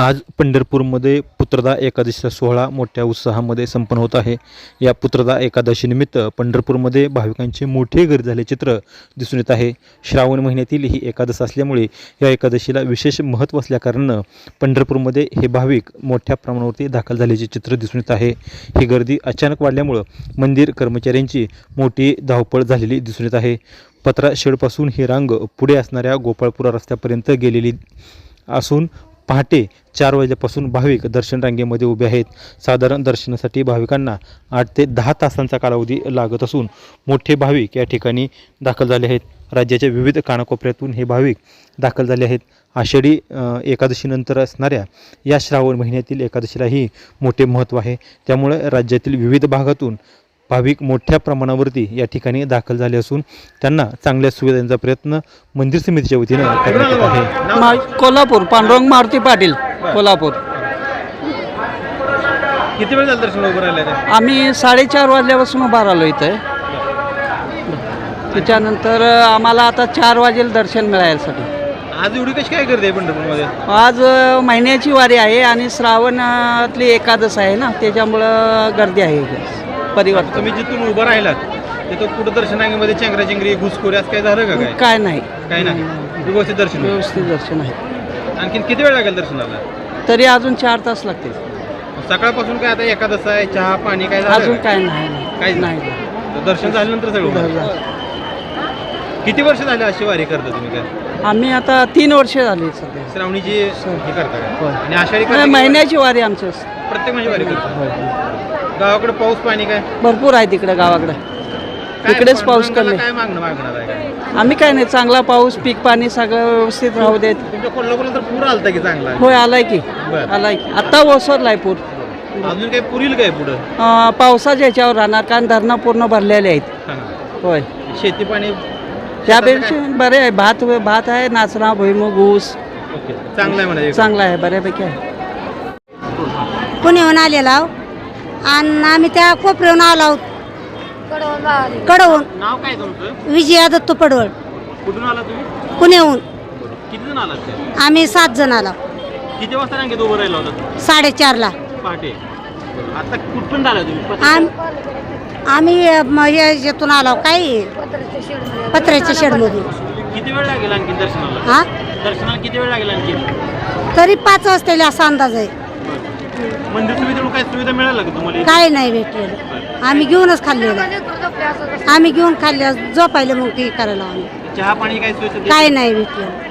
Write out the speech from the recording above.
आज पंढरपूरमध्ये पुत्रदा एकादशीचा सोहळा मोठ्या उत्साहामध्ये संपन्न होत आहे. या पुत्रदा एकादशीनिमित्त पंढरपूरमध्ये भाविकांची मोठी गर्दी झाले चित्र दिसून येत आहे. श्रावण महिन्यातील ही एकादश असल्यामुळे या एकादशीला विशेष महत्त्व असल्याकारणानं पंढरपूरमध्ये हे भाविक मोठ्या प्रमाणावरती दाखल झाल्याचे चित्र दिसून येत आहे. ही गर्दी अचानक वाढल्यामुळं मंदिर कर्मचाऱ्यांची मोठी धावपळ झालेली दिसून येत आहे. पत्रा शेडपासून ही रांग पुढे असणाऱ्या गोपाळपुरा रस्त्यापर्यंत गेलेली असून पहाटे चार वाजल्यापासून भाविक दर्शन रांगेमध्ये उभे आहेत. साधारण दर्शनासाठी भाविकांना आठ ते दहा तासांचा कालावधी लागत असून मोठे भाविक या ठिकाणी दाखल झाले आहेत. राज्याच्या विविध कानाकोपऱ्यातून हे भाविक दाखल झाले आहेत. आषाढी एकादशीनंतर असणाऱ्या या श्रावण महिन्यातील एकादशीलाही मोठे महत्त्व आहे. त्यामुळे राज्यातील विविध भागातून भाविक मोठ्या प्रमाणावरती या ठिकाणी दाखल झाले असून त्यांना चांगल्या सुविधांचा प्रयत्न मंदिर समितीच्या वतीनं करण्यात येत आहे. कोल्हापूर पांडुरंग मारुती पाटील कोल्हापूर. किती वेळ झालं दर्शन उभं राहिलं आम्ही साडेचार वाजल्यापासून उभा राहिलो इथं. त्याच्यानंतर आम्हाला आता चार वाजेल दर्शन मिळायसाठी. आज एवढी कशी काय गर्दी आहे पंढरपूरमध्ये? आज महिन्याची वारी आहे आणि श्रावणातली एकादश आहे ना त्याच्यामुळं गर्दी आहे इथे. परिवार तुम्ही जिथून उभं राहिलात तिथं कुठं दर्शन रांगेमध्ये चेंगराचेंगरी घुसखोरी असं काय झालं का काय? काय नाही. काय नाही. व्यवस्थित दर्शन होईल. व्यवस्थित दर्शन आहे. आणखीन किती वेळ लागेल दर्शनाला? तरी अजून चार तास लागतील. सकाळपासून काय आता एकादश आहे चहा पाणी काय झालं? अजून? काय नाही नाही. काहीच नाही. तर दर्शन झाल्यानंतर सगळं होणार. किती वर्ष झाले अशी वारी करता तुम्ही काय? आम्ही आता तीन वर्ष झाली सध्या. श्रावणीची हे करता काय? होय. आणि आषाढी नाही, महिन्याची वारी आमची असते. प्रत्येक महिन्याची वारी करता? गावाकडे पाऊस पाणी काय? भरपूर आहे तिकडे गावाकडे. काय इकडेच पाऊस कमी. काय मागणं मागणार आहे? काय आम्ही काय नाही चांगला पाऊस पीक पाणी सगळं व्यवस्थित राहू देत. तुमच्या कोल्हापूरला तर पूर आलता की चांगला? होय आलाय की. बरं. आलाय की. आता ओसरलाय पूर. अजून काही पुरील काय पुढं? अं, पावसाच्या ह्याच्यावर राहणार कारण धरणं पूर्ण भरलेले आहेत. हा. होय. शेती पाणी त्यापेक्षा बरे आहे भात भात आहे नाचणा भुईमुग ऊस. ओके. चांगलं आहे म्हणायचं चांगला आहे बऱ्यापैकी आहे. पुण्याहून आलेला आहो. आणि आम्ही त्या कोपऱ्याहून आलो आहोत. कडवून नाव काय तुमचं? विजया दत्तू पडवळ. कुठून आला तुम्ही? पुण्याहून. किती जण आलात ते? आम्ही सात जण आलो. किती वाजता रांगेत उभं राहिला होता साडेचारला. पहाटे. आता कुठून आला तुम्ही? आम आम्ही अ, म, हे याच्यातून आलो काय पत्र्याच्या शेडमधून किती वेळ लागेल आणखी दर्शनाला? हा? दर्शनाला किती वेळ लागेल आणखी? तरी पाच वाजता येईल असा अंदाज आहे. मंदिर काय सुविधा मिळाला का तुम्हाला? काय नाही भेटलेलं. आम्ही घेऊनच खाल्लेलं. आम्ही घेऊन खाल्लं झोपायला मग ते करायला आम्ही चहा पाणी काय काय नाही भेटलेलं